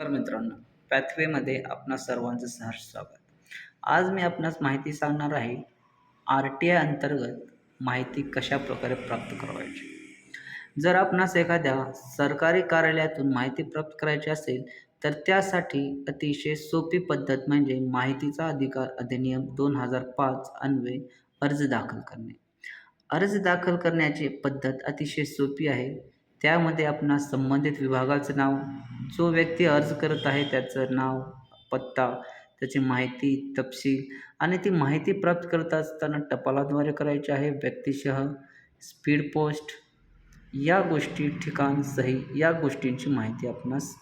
तर मित्रांनो पॅथवेमध्ये आपणा सर्वांचं सहर्ष स्वागत. आज मी आपणास माहिती सांगणार आहे आर टी आय अंतर्गत माहिती कशा प्रकारे प्राप्त करायची? जर आपणास एखाद्या सरकारी कार्यालयातून माहिती प्राप्त करायची असेल तर त्यासाठी अतिशय सोपी पद्धत म्हणजे माहितीचा अधिकार अधिनियम दोन हजार पाच अन्वये अर्ज दाखल करणे. अर्ज दाखल करण्याची पद्धत अतिशय सोपी आहे. त्यामध्ये आपणास संबंधित विभागाचं नाव जो व्यक्ती अर्ज करत आहे त्याचं नाव पत्ता त्याची माहिती तपशील आणि ती माहिती प्राप्त करत असताना टपालाद्वारे करायची आहे. व्यक्तिशः स्पीड पोस्ट या गोष्टी ठिकाण सही या गोष्टींची माहिती आपणास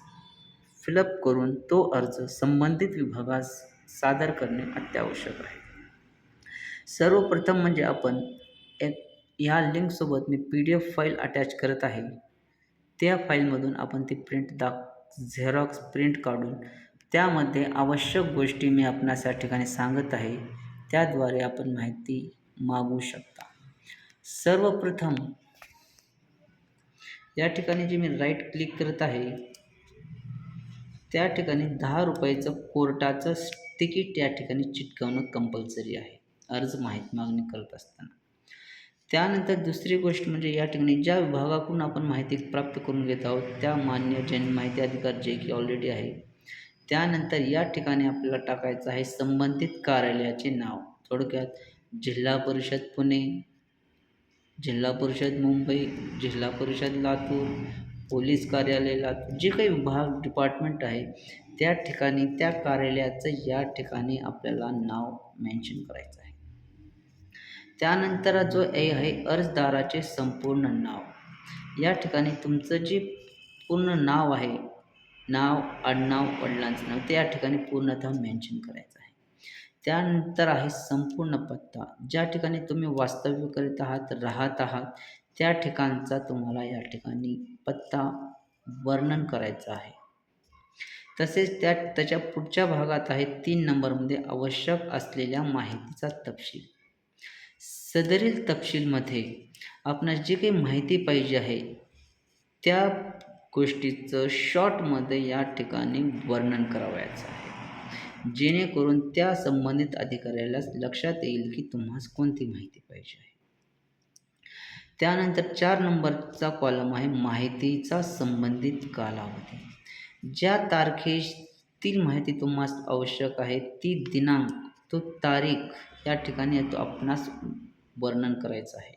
फिलअप करून तो अर्ज संबंधित विभागास सादर करणे अत्यावश्यक आहे. सर्वप्रथम म्हणजे आपण एक ह्या लिंकसोबत मी P D F file attach करत आहे. त्या फाईलमधून आपण ती प्रिंट दाख झेरॉक्स प्रिंट काढून त्यामध्ये आवश्यक गोष्टी मी आपणास या ठिकाणी सांगत आहे. त्याद्वारे आपण माहिती मागवू शकता. सर्वप्रथम या ठिकाणी जे मी राईट क्लिक करत आहे त्या ठिकाणी दहा रुपयाचं कोर्टाचं तिकीट या ठिकाणी चिटकवणं कंपल्सरी आहे. अर्ज माहीत मागणी करत असताना. त्यानंतर दुसरी गोष्ट म्हणजे या ठिकाणी ज्या विभागाकडून आपण माहिती प्राप्त करून घेत आहोत त्या मान्य जन माहिती अधिकार जे की ऑलरेडी आहे त्यानंतर या ठिकाणी आपल्याला टाकायचं आहे संबंधित कार्यालयाचे नाव. थोडक्यात जिल्हा परिषद पुणे जिल्हा परिषद मुंबई जिल्हा परिषद लातूर पोलीस कार्यालय लातूर जे काही विभाग डिपार्टमेंट आहे त्या ठिकाणी त्या कार्यालयाचं या ठिकाणी आपल्याला नाव मेन्शन करायचं आहे. त्यानंतर जो ए आहे अर्जदाराचे संपूर्ण नाव. या ठिकाणी तुमचं जे पूर्ण नाव आहे नाव आडनाव वडिलांचं नाव ते या ठिकाणी पूर्णतः मेन्शन करायचं आहे. त्यानंतर आहे संपूर्ण पत्ता. ज्या ठिकाणी तुम्ही वास्तव्य करीत आहात राहत आहात त्या ठिकाणचा तुम्हाला या ठिकाणी पत्ता वर्णन करायचा आहे. तसेच त्या त्याच्या पुढच्या भागात आहे तीन नंबरमध्ये आवश्यक असलेल्या माहितीचा तपशील. सदरील तपशीलमध्ये आपणास जी काही माहिती पाहिजे आहे त्या गोष्टीचं शॉर्टमध्ये या ठिकाणी वर्णन करावयाचं आहे. जेणेकरून त्या संबंधित अधिकाऱ्याला लक्षात येईल की तुम्हास कोणती माहिती पाहिजे आहे. त्यानंतर चार नंबरचा कॉलम आहे माहितीचा संबंधित कालावधी. ज्या तारखेतील माहिती तुम्हाला आवश्यक आहे ती दिनांक तो तारीख या ठिकाणी तो आपणास वर्णन करायचं आहे.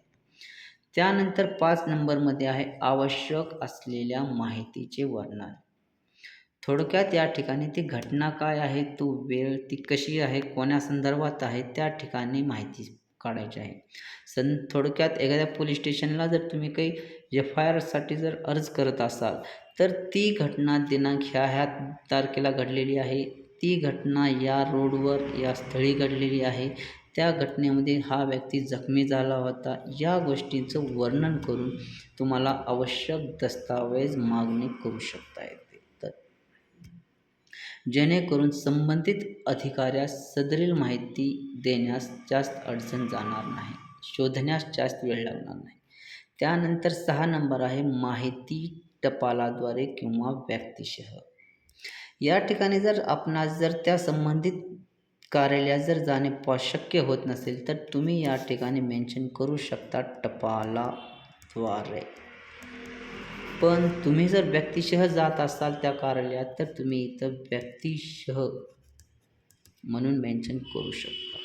त्यानंतर पाच नंबरमध्ये आहे आवश्यक असलेल्या माहितीचे वर्णन. थोडक्यात या ठिकाणी ती घटना काय आहे तो वेळ ती कशी आहे कोण्या संदर्भात आहे त्या ठिकाणी माहिती काढायची आहे. सं थोडक्यात एखाद्या पोलीस स्टेशनला जर तुम्ही काही एफ आय आरसाठी जर अर्ज करत असाल तर ती घटना दिनांक ह्या ह्या तारखेला घडलेली आहे. ती घटना या रोडवर या स्थळी घडलेली आहे. त्या घटनेमध्ये हा व्यक्ती जखमी झाला होता. या गोष्टींचं वर्णन करून तुम्हाला आवश्यक दस्तावेज मागणी करू शकता येते. तर जेणेकरून संबंधित अधिकाऱ्यास सदरील माहिती देण्यास जास्त अडचण जाणार नाही शोधण्यास जास्त वेळ लागणार नाही. त्यानंतर सहा नंबर आहे माहिती टपालाद्वारे किंवा व्यक्तिशः. या ठिकाणी जर आपणास जर त्या संबंधित कार्यालयात जर जाणे शक्य होत नसेल तर तुम्ही या ठिकाणी मेन्शन करू शकता टपालाद्वारे पण तुम्ही जर व्यक्तिशः जात असाल त्या कार्यालयात तर तुम्ही इथं व्यक्तिशः म्हणून मेन्शन करू शकता.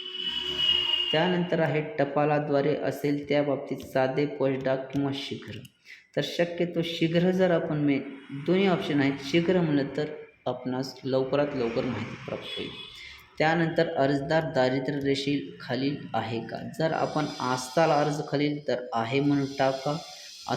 त्यानंतर आहे टपालाद्वारे असेल त्या बाबतीत साधे पोस्टडाक किंवा शीघ्र. तर शक्यतो शीघ्र जर आपण मे दोन्ही ऑप्शन आहेत शीघ्र म्हणलं तर आपणास लवकरात लवकर माहिती प्राप्त होईल. त्यानंतर अर्जदार दारिद्र्य रेषेखालील आहे का? जर आपण आजताल अर्ज खालील तर आहे म्हणून टाका.